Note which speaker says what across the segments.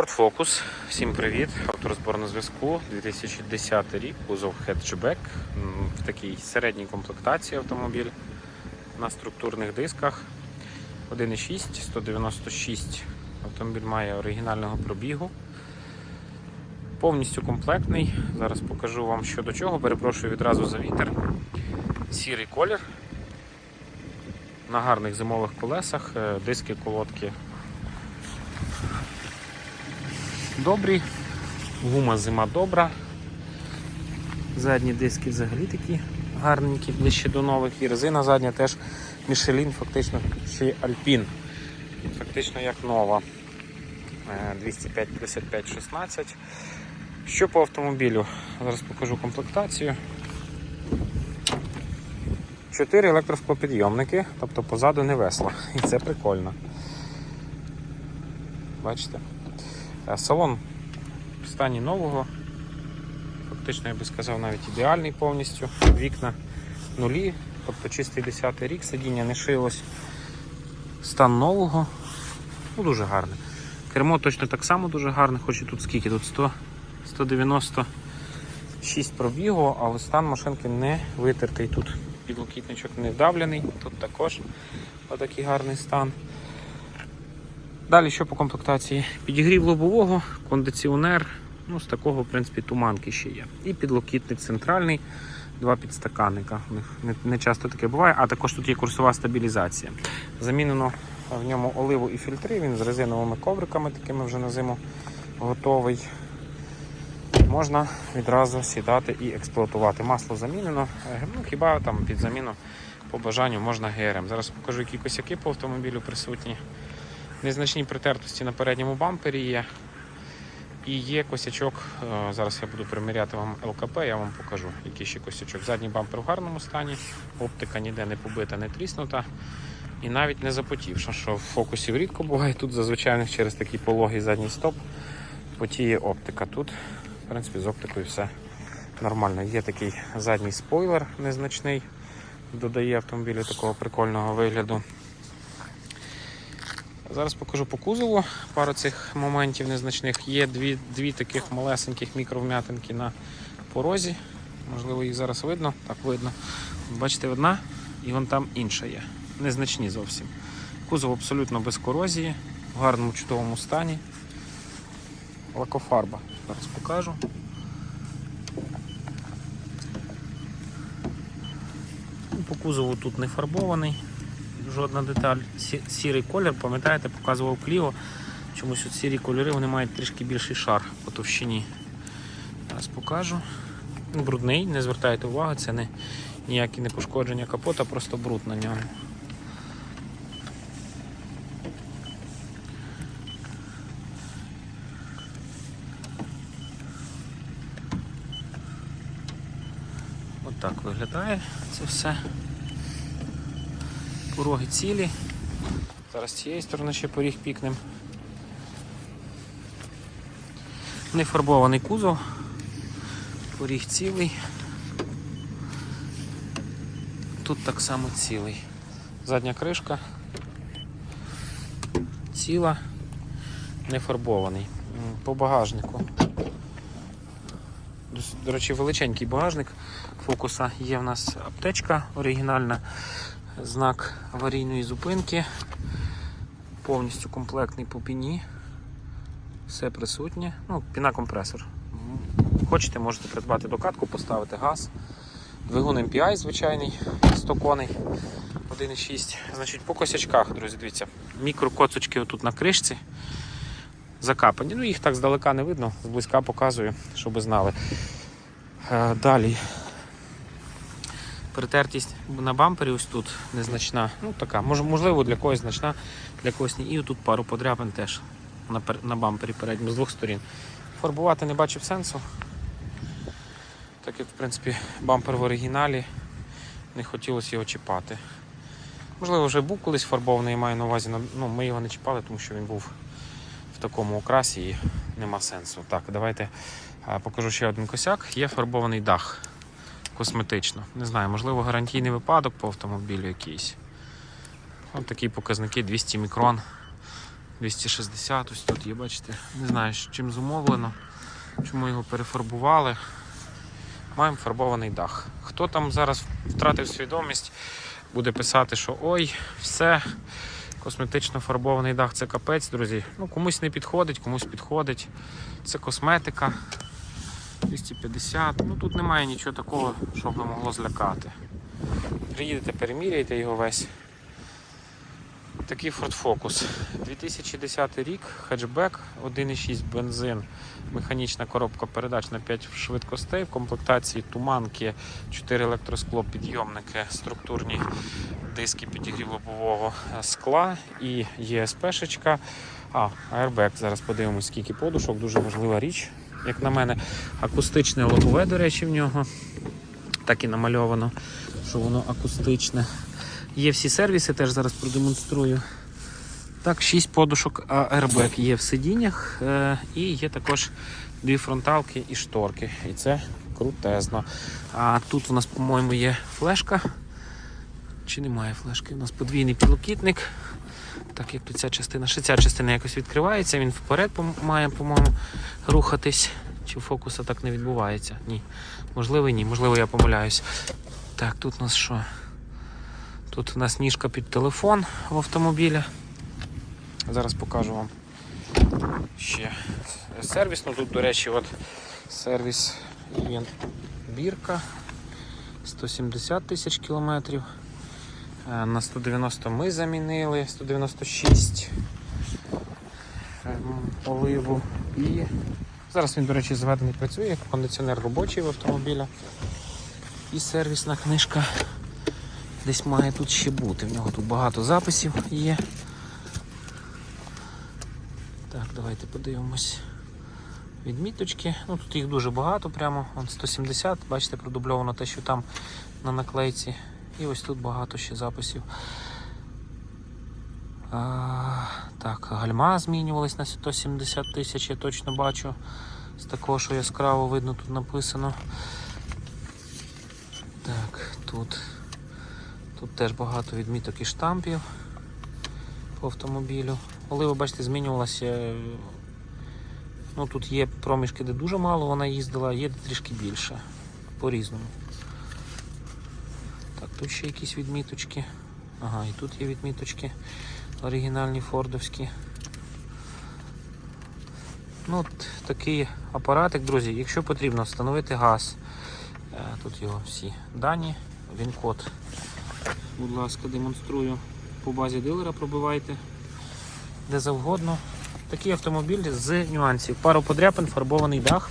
Speaker 1: Ford Focus. Всім привіт! Авторозбор на зв'язку. 2010 рік, кузов хеджбек в такій середній комплектації автомобіль на структурних дисках. 1,6, 196 автомобіль має оригінального пробігу. Повністю комплектний. Зараз покажу вам що до чого. Перепрошую відразу за вітер. Сірий колір. На гарних зимових колесах, е, диски, колодки добрі, гума зима добра. Задні диски взагалі такі гарненькі, ближче до нових. І резина задня теж Michelin, фактично й Alpine. Фактично як нова. Е, 205 55 16. Що по автомобілю? Зараз покажу комплектацію. Чотири електросклопідйомники, тобто позаду не весло. І це прикольно. Бачите? Е, Салон в стані нового. Фактично, я би сказав, навіть ідеальний повністю. Вікна нулі, тобто чистий 10 рік, сидіння не шилось. Стан нового. Ну, дуже гарне. Кермо точно так само дуже гарне, хоч і тут скільки? Тут 100, 196 пробігу, але стан машинки не витертий. Тут підлокітничок не вдавлений, тут також отакий гарний стан. Далі що по комплектації? Підігрів лобового, кондиціонер, ну з такого в принципі туманки ще є. І підлокітник центральний, два підстаканника. У них не, не часто таке буває, а також тут є курсова стабілізація. Замінено в ньому оливу і фільтри, він з резиновими ковриками, такими вже на зиму готовий. Можна відразу сідати і експлуатувати. Масло замінено, ну хіба там під заміну по бажанню можна ГРМ. Зараз покажу, які косяки по автомобілю присутні. Незначні притертості на передньому бампері є. І є косячок. е, Зараз я буду приміряти вам ЛКП, я вам покажу, який ще косячок. Задній бампер в гарному стані, оптика ніде не побита, не тріснута і навіть не запотівша, що в фокусі рідко буває. Тут зазвичай через такий пологий задній стоп потіє оптика. Тут, в принципі, з оптикою все нормально. Є такий задній спойлер незначний, додає автомобілю такого прикольного вигляду. Зараз покажу по кузову пару цих моментів незначних. Є дві, дві таких малесеньких мікровм'ятинки на порозі. Можливо, їх зараз видно. Так видно. Бачите, одна і вон там інша є. Незначні зовсім. Кузов абсолютно без корозії, в гарному чудовому стані. Лакофарба. Зараз покажу. По кузову тут не фарбований жодна деталь. Сі- Сірий колір, пам'ятаєте, показував Кліо. Чомусь от сірі кольори вони мають трішки більший шар по товщині. Зараз покажу. Ну, Брудний, не звертайте увагу, це не ніякі не пошкодження капота, просто бруд на ньому. От так виглядає це все. Пороги цілі. Зараз з цієї сторони ще поріг пікнем. Не фарбований кузов. Поріг цілий. Тут так само цілий. Задня кришка ціла, не фарбований. По багажнику. До речі, величенький багажник фокуса. Є в нас аптечка оригінальна знак аварійної зупинки. Повністю комплектний по піні. Все присутнє. Ну, піна компресор. Хочете, можете придбати докатку, поставити газ. Двигун MPI звичайний, 100 коней, 1,6. Значить, по косячках, друзі, дивіться, мікрокоцочки отут на кришці закапані. Ну, їх так здалека не видно, зблизька показую, щоб знали. Е, Далі Притертість на бампері ось тут незначна. Ну така, можливо, для когось значна, для когось ні. І тут пару подряпин теж на, на бампері передньому з двох сторін. Фарбувати не бачив сенсу. Так як в принципі бампер в оригіналі, не хотілося його чіпати. Можливо, вже був колись фарбований, маю на увазі, ну, ми його не чіпали, тому що він був в такому окрасі і нема сенсу. Так, давайте покажу ще один косяк. Є фарбований дах косметично. Не знаю, можливо, гарантійний випадок по автомобілю якийсь. Ось такі показники 200 мікрон. 260, ось тут є, бачите. Не знаю, чим зумовлено, чому його перефарбували. Маємо фарбований дах. Хто там зараз втратив свідомість, буде писати, що ой, все, косметично фарбований дах це капець, друзі. Ну, комусь не підходить, комусь підходить. Це косметика. 250. Ну тут немає нічого такого, що б могло злякати. Приїдете, переміряйте його весь. Такий Ford Focus. 2010 рік, хетчбек, 1,6 бензин, механічна коробка передач на 5 швидкостей, в комплектації туманки, 4 електроскло, підйомники, структурні диски підігрів лобового скла і ЄСП-шечка. А, аербек. Зараз подивимось, скільки подушок, дуже важлива річ, як на мене. Акустичне лобове, до речі, в нього. Так і намальовано, що воно акустичне. Є всі сервіси, теж зараз продемонструю. Так, 6 подушок airbag є в сидіннях, е, і є також дві фронталки і шторки. І це крутезно. А тут у нас, по-моєму, є флешка. Чи немає флешки? У нас подвійний підлокітник. Так як тут ця частина, ще ця частина якось відкривається, він вперед має, по-моєму, рухатись. Чи фокуса так не відбувається? Ні. Можливо, ні, можливо, я помиляюсь. Так, тут у нас що? Тут у нас ніжка під телефон в автомобілі. Зараз покажу вам ще сервіс. Ну тут, до речі, от сервіс бірка 170 тисяч кілометрів. Е, На 190 ми замінили, 196 ем, оливу. І зараз він, до речі, зведений працює, як кондиціонер робочий в автомобілі. І сервісна книжка десь має тут ще бути. В нього тут багато записів є. Так, давайте подивимось. Відміточки. Ну тут їх дуже багато, прямо Вон 170, бачите, продубльовано те, що там на наклейці. І ось тут багато ще записів. А, так, гальма змінювались на 170 тисяч, я точно бачу. З такого, що яскраво видно, тут написано. Так, тут, тут теж багато відміток і штампів по автомобілю. Олива, бачите, змінювалася. е, Ну, тут є проміжки, де дуже мало вона їздила, є де трішки більше. По-різному. Тут ще якісь відміточки. Ага, і тут є відміточки оригінальні фордовські. Ну, от такий апаратик, друзі, якщо потрібно встановити газ, е, тут його всі дані, він код. Будь ласка, демонструю по базі дилера, пробивайте де завгодно. Такий автомобіль з нюансів. Пару подряпин, фарбований дах,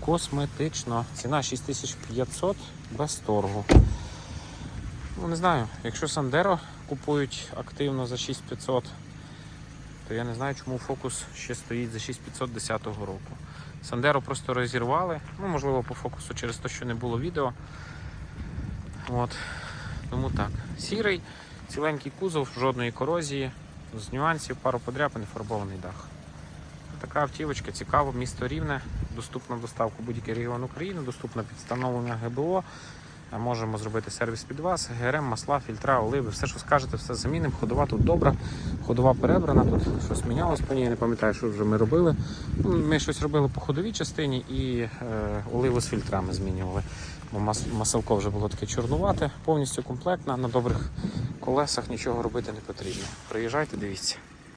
Speaker 1: косметично. Ціна 6500 без торгу. Ну, не знаю, якщо Сандеро купують активно за 6500, то я не знаю, чому фокус ще стоїть за 6500 10 року. Сандеро просто розірвали. Ну, можливо, по фокусу через те, що не було відео. От. Тому так. Сірий, ціленький кузов, жодної корозії, з нюансів, пару подряпин і фарбований дах. Така автівочка, цікава, місто рівне, доступна доставка будь-який регіон України, доступна під встановлення ГБО. Можемо зробити сервіс під вас, ГРМ, масла, фільтра, оливи, все, що скажете, все замінимо. Ходова тут добра, ходова перебрана, тут щось мінялось по ній, я не пам'ятаю, що вже ми робили. Ми щось робили по ходовій частині і е, оливу з фільтрами змінювали. Бо мас, маселко вже було таке чорнувате, повністю комплектна, на добрих колесах нічого робити не потрібно. Приїжджайте, дивіться.